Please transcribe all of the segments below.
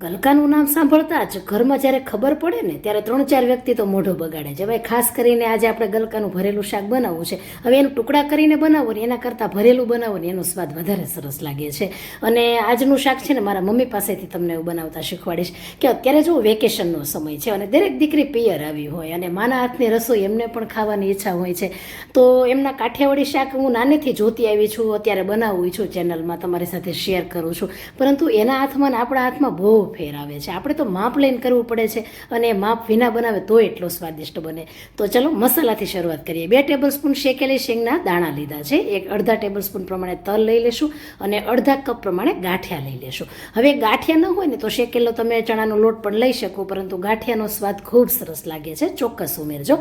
ગલકાનું નામ સાંભળતા જ ઘરમાં જ્યારે ખબર પડે ને, ત્યારે ત્રણ ચાર વ્યક્તિ તો મોઢો બગાડે છે. ભાઈ, ખાસ કરીને આજે આપણે ગલકાનું ભરેલું શાક બનાવવું છે. હવે એનું ટુકડા કરીને બનાવો ને, એના કરતાં ભરેલું બનાવો ને, એનો સ્વાદ વધારે સરસ લાગે છે. અને આજનું શાક છે ને, મારા મમ્મી પાસેથી તમને એવું બનાવતા શીખવાડીશ કે અત્યારે જો વેકેશનનો સમય છે અને દરેક દીકરી પિયર આવી હોય અને માના હાથની રસોઈ એમને પણ ખાવાની ઈચ્છા હોય છે, તો એમના કાઠિયાવાડી શાક હું નાનેથી જોતી આવી છું, અત્યારે બનાવું છું ચેનલમાં તમારી સાથે શેર કરું છું. પરંતુ એના હાથમાં ને આપણા હાથમાં બહુ ફેર આવે છે. આપણે તો માપ લઈને કરવું પડે છે અને માપ વિના બનાવે તો એટલો સ્વાદિષ્ટ બને. તો ચલો મસાલાથી શરૂઆત કરીએ. બે ટેબલ સ્પૂન શેકેલી શેંગના દાણા લીધા છે. એક અડધા ટેબલ સ્પૂન પ્રમાણે તલ લઈ લેશું અને અડધા કપ પ્રમાણે ગાંઠિયા લઈ લેશું. હવે ગાંઠિયા ન હોય ને તો શેકેલો તમે ચણાનો લોટ પણ લઈ શકો, પરંતુ ગાંઠિયાનો સ્વાદ ખૂબ સરસ લાગે છે. ચોક્કસ ઉમેરજો.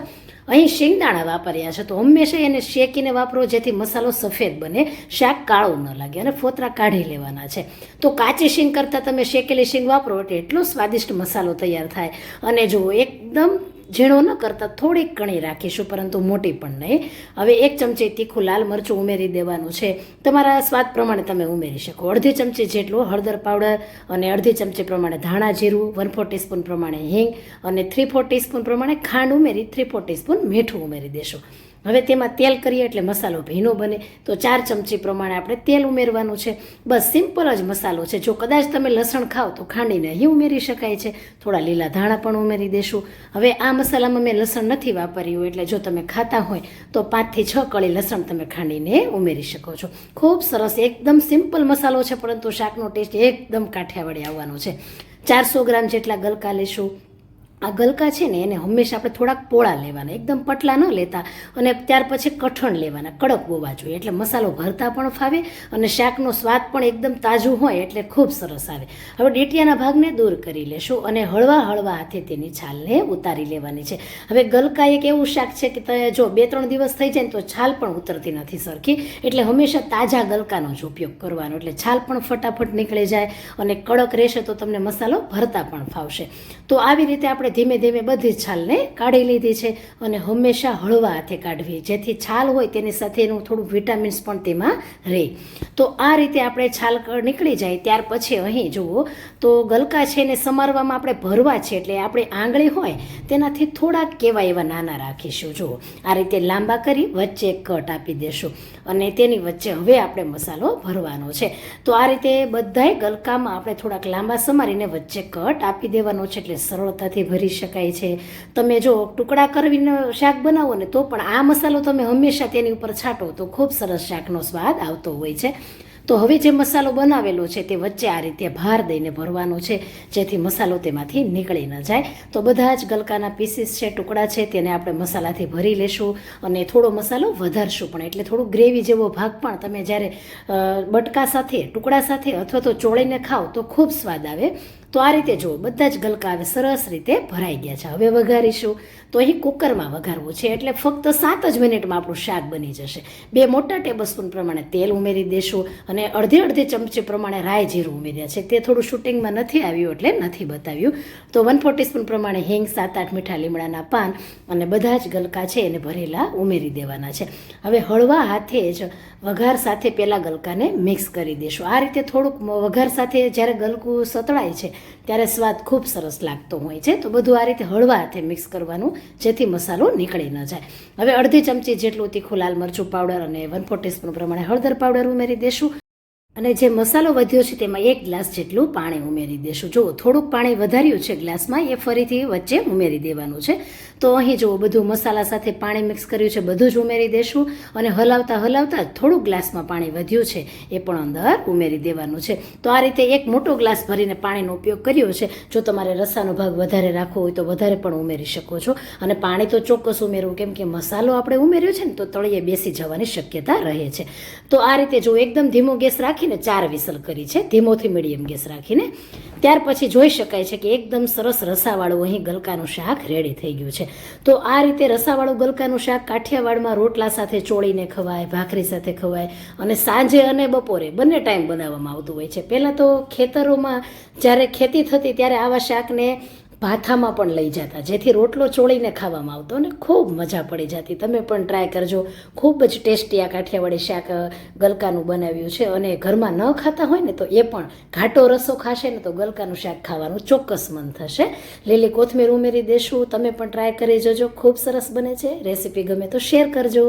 અહીં શેંગદાણા વાપર્યા છે, તો હંમેશા એને શેકીને વાપરો, જેથી મસાલો સફેદ બને, શાક કાળું ન લાગે અને ફોતરા કાઢી લેવાના છે. તો કાચી શીંગ કરતાં તમે શેકેલી શીંગ વાપરો એટલે એટલો સ્વાદિષ્ટ મસાલો તૈયાર થાય. અને જો એકદમ ઝીણો ન કરતાં થોડીક કણી રાખીશું, પરંતુ મોટી પણ નહીં. હવે એક ચમચી તીખું લાલ મરચું ઉમેરી દેવાનું છે. તમારા સ્વાદ પ્રમાણે તમે ઉમેરી શકો. અડધી ચમચી જેટલું હળદર પાવડર અને અડધી ચમચી પ્રમાણે ધાણા જીરું વન ફોર ટીસ્પૂન પ્રમાણે હિંગ અને થ્રી ફોર ટીસ્પૂન પ્રમાણે ખાંડ ઉમેરી થ્રી ફોર ટીસ્પૂન મીઠું ઉમેરી દેશું. હવે તેમાં તેલ કરીએ એટલે મસાલો ભીનો બને. તો ચાર ચમચી પ્રમાણે આપણે તેલ ઉમેરવાનું છે. બસ સિમ્પલ જ મસાલો છે. જો કદાચ તમે લસણ ખાઓ તો ખાંડીને અહીં ઉમેરી શકાય છે. થોડા લીલા ધાણા પણ ઉમેરી દેશું. હવે આ મસાલામાં મેં લસણ નથી વાપર્યું એટલે જો તમે ખાતા હોય તો પાંચથી છ કળી લસણ તમે ખાંડીને ઉમેરી શકો છો. ખૂબ સરસ, એકદમ સિમ્પલ મસાલો છે, પરંતુ શાકનો ટેસ્ટ એકદમ કાઠિયાવાડી આવવાનો છે. ચારસો ગ્રામ જેટલા ગલકા લેશું. આ ગલકા છે ને, એને હંમેશા આપણે થોડાક પોળા લેવાના, એકદમ પટલા ન લેતા અને ત્યાર પછી કઠણ લેવાના, કડક હોવા જોઈએ. એટલે મસાલો ભરતા પણ ફાવે અને શાકનો સ્વાદ પણ એકદમ તાજું હોય એટલે ખૂબ સરસ આવે. હવે ડેટિયાના ભાગને દૂર કરી લેશું અને હળવા હળવા હાથે તેની છાલને ઉતારી લેવાની છે. હવે ગલકા એક એવું શાક છે કે તમે જો બે ત્રણ દિવસ થઈ જાય ને તો છાલ પણ ઉતરતી નથી સરખી. એટલે હંમેશા તાજા ગલકાનો જ ઉપયોગ કરવાનો. એટલે છાલ પણ ફટાફટ નીકળી જાય અને કડક રહેશે તો તમને મસાલો ભરતા પણ ફાવશે. તો આવી રીતે આપણે ધીમે ધીમે બધી છાલને કાઢી લીધી છે અને હંમેશા હળવા હાથે કાઢવી. જેથી છાલ હોય તેની સાથેનું થોડું વિટામિન્સ પણ તેમાં રહે. તો આ રીતે આપણે છાલ નીકળી જાય ત્યાર પછી અહીં જુઓ. તો ગલકા છે એને સમારવામાં આપણે ભરવા છે એટલે આપણે આંગળી હોય તેનાથી થોડાક કેવા એવા નાના રાખીશું. જુઓ. આ રીતે લાંબા કરી વચ્ચે કટ આપી દેશું અને તેની વચ્ચે હવે આપણે મસાલો ભરવાનો છે. તો આ રીતે બધાય ગલકામાં આપણે થોડાક લાંબા સમારીને વચ્ચે કટ આપી દેવાનો છે એટલે સરળતાથી ભરી શકાય છે. તમે જો ટુકડા કરવીને શાક બનાવો ને તો પણ આ મસાલો તમે હંમેશા તેની ઉપર છાંટો તો ખૂબ સરસ શાકનો સ્વાદ આવતો હોય છે. તો હવે જે મસાલો બનાવેલો છે તે વચ્ચે આ રીતે ભાર દઈને ભરવાનો છે, જેથી મસાલો તેમાંથી નીકળી ન જાય. તો બધા જ ગલકાના પીસીસ છે, ટુકડા છે, તેને આપણે મસાલાથી ભરી લેશું અને થોડો મસાલો વધારશું. પણ એટલે થોડું ગ્રેવી જેવો ભાગ પણ તમે જ્યારે બટકા સાથે, ટુકડા સાથે અથવા તો ચોળીને ખાઓ તો ખૂબ સ્વાદ આવે. તો આ રીતે જુઓ, બધા જ ગલકા હવે સરસ રીતે ભરાઈ ગયા છે. હવે વઘારીશું. તો અહીં કુકરમાં વઘારવું છે એટલે ફક્ત સાત જ મિનિટમાં આપણું શાક બની જશે. બે મોટા ટેબલ સ્પૂન પ્રમાણે તેલ ઉમેરી દેશું અને અડધી અડધી ચમચી પ્રમાણે રાય જીરું ઉમેર્યા છે. તે થોડું શૂટિંગમાં નથી આવ્યું એટલે નથી બતાવ્યું. તો વન ફોર સ્પૂન પ્રમાણે હિંગ, સાત આઠ મીઠા લીમડાના પાન અને બધા જ ગલકા છે એને ભરેલા ઉમેરી દેવાના છે. હવે હળવા હાથે જ વઘાર સાથે પેલા ગલકાને મિક્સ કરી દેશું. આ રીતે થોડુંક વઘાર સાથે જ્યારે ગલકું સતળાય છે ત્યારે સ્વાદ ખૂબ સરસ લાગતો હોય છે. તો બધું આ રીતે હળવા હાથે મિક્સ કરવાનું, જેથી મસાલો નીકળી ન જાય. હવે અડધી ચમચી જેટલું તીખું લાલ મરચું પાવડર અને વન ફોર ટીસ્પૂન પ્રમાણે હળદર પાવડર ઉમેરી દેશું. અને જે મસાલો વધ્યો છે તેમાં એક ગ્લાસ જેટલું પાણી ઉમેરી દેશું. જુઓ થોડુંક પાણી વધાર્યું છે ગ્લાસમાં, એ ફરીથી વચ્ચે ઉમેરી દેવાનું છે. તો અહીં જુઓ, બધું મસાલા સાથે પાણી મિક્સ કર્યું છે, બધું જ ઉમેરી દેશું અને હલાવતા હલાવતા થોડુંક ગ્લાસમાં પાણી વધ્યું છે, એ પણ અંદર ઉમેરી દેવાનું છે. તો આ રીતે એક મોટો ગ્લાસ ભરીને પાણીનો ઉપયોગ કર્યો છે. જો તમારે રસાનો ભાગ વધારે રાખવો હોય તો વધારે પણ ઉમેરી શકો છો. અને પાણી તો ચોક્કસ ઉમેરવું, કેમ કે મસાલો આપણે ઉમેર્યો છે ને, તો તળિયે બેસી જવાની શક્યતા રહે છે. તો આ રીતે જો એકદમ ધીમો ગેસ રાખીને ચાર વિસલ કરી છે, ધીમોથી મીડિયમ ગેસ રાખીને. ત્યાર પછી જોઈ શકાય છે કે એકદમ સરસ રસાવાળું અહીં ગલકાનું શાક રેડી થઈ ગયું છે. તો આ રીતે રસાવાળું ગલકાનું શાક કાઠિયાવાડમાં રોટલા સાથે ચોળીને ખવાય, ભાખરી સાથે ખવાય અને સાંજે અને બપોરે બંને ટાઈમ બનાવવામાં આવતું હોય છે. પહેલાં તો ખેતરોમાં જ્યારે ખેતી થતી, ત્યારે આવા શાકને ભાથામાં પણ લઈ જતા. જેથી રોટલો ચોળીને ખાવામાં આવતો અને ખૂબ મજા પડી જતી. તમે પણ ટ્રાય કરજો. ખૂબ જ ટેસ્ટી આ કાઠિયાવાડી શાક ગલકાનું બનાવ્યું છે અને ઘરમાં ન ખાતા હોય ને તો એ પણ ઘાટો રસો ખાશે ને તો ગલકાનું શાક ખાવાનું ચોક્કસ મન થશે. લીલી કોથમીર ઉમેરી દેશું. તમે પણ ટ્રાય કરી જજો. ખૂબ સરસ બને છે. રેસીપી ગમે તો શેર કરજો.